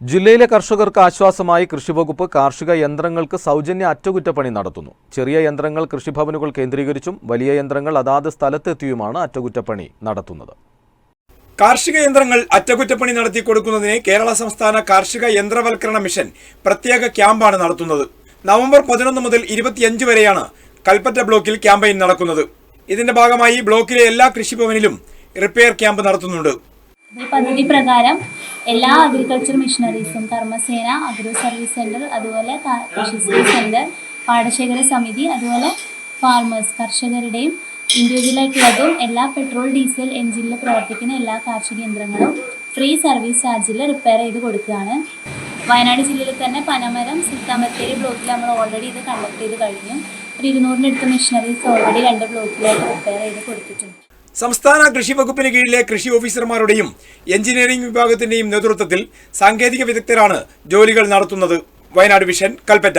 ജില്ലയിലെ കർഷകർക്ക് ആശ്വാസമായി കൃഷിവകുപ്പ് കാർഷിക യന്ത്രങ്ങൾക്ക് സൗജന്യ അറ്റകുറ്റപ്പണി നടത്തുന്നു. ചെറിയ യന്ത്രങ്ങൾ കൃഷിഭവനുകൾ കേന്ദ്രീകരിച്ചും വലിയ യന്ത്രങ്ങൾ അതാത് സ്ഥലത്തെത്തിയുമാണ് അറ്റകുറ്റപ്പണി നടത്തുന്നത്. കാർഷിക യന്ത്രങ്ങൾ അറ്റകുറ്റപ്പണി നടത്തി കൊടുക്കുന്നതിന് കേരള സംസ്ഥാന കാർഷിക യന്ത്രവൽക്കരണ മിഷൻ പ്രത്യേക ക്യാമ്പാണ് നടത്തുന്നത്. നവംബർ പതിനൊന്ന് മുതൽ ഇരുപത്തിയഞ്ച് വരെയാണ് കൽപ്പറ്റ ബ്ലോക്കിൽ ക്യാമ്പയിൻ നടക്കുന്നത്. ഇതിന്റെ ഭാഗമായി ബ്ലോക്കിലെ എല്ലാ കൃഷിഭവനിലും റിപ്പയർ ക്യാമ്പ് നടത്തുന്നുണ്ട്. ഈ പദ്ധതി പ്രകാരം എല്ലാ അഗ്രികൾച്ചർ മിഷനറീസും കർമ്മസേന അഗ്രോ സർവീസ് സെന്റർ അതുപോലെ കൃഷി സെന്റർ പാടശേഖര സമിതി അതുപോലെ ഫാർമേഴ്സ് കർഷകരുടെയും ഇൻഡിവിജ്വലായിട്ടുള്ളതും എല്ലാ പെട്രോൾ ഡീസൽ എഞ്ചിനിൽ പ്രവർത്തിക്കുന്ന എല്ലാ കാർഷിക യന്ത്രങ്ങളും ഫ്രീ സർവീസ് ചാർജിൽ റിപ്പയർ ചെയ്ത് കൊടുക്കുകയാണ്. വയനാട് ജില്ലയിൽ തന്നെ പനമരം സുൽത്താമത്തേരി ബ്ലോക്കിൽ നമ്മൾ ഓൾറെഡി ഇത് കണ്ടക്ട് ചെയ്ത് കഴിഞ്ഞു. ഒരു ഇരുന്നൂറിനടുത്ത് മെഷീനറീസ് ഓൾറെഡി രണ്ട് ബ്ലോക്കിലായിട്ട് റിപ്പയർ ചെയ്ത് കൊടുത്തിട്ടുണ്ട്. സംസ്ഥാന കൃഷി വകുപ്പിന് കീഴിലെ കൃഷി ഓഫീസർമാരുടെയും എഞ്ചിനീയറിംഗ് വിഭാഗത്തിന്റെയും നേതൃത്വത്തിൽ സാങ്കേതിക വിദഗ്ധരാണ് ജോലികൾ നടത്തുന്നത്. വയനാട് വിഷൻ കൽപ്പറ്റ.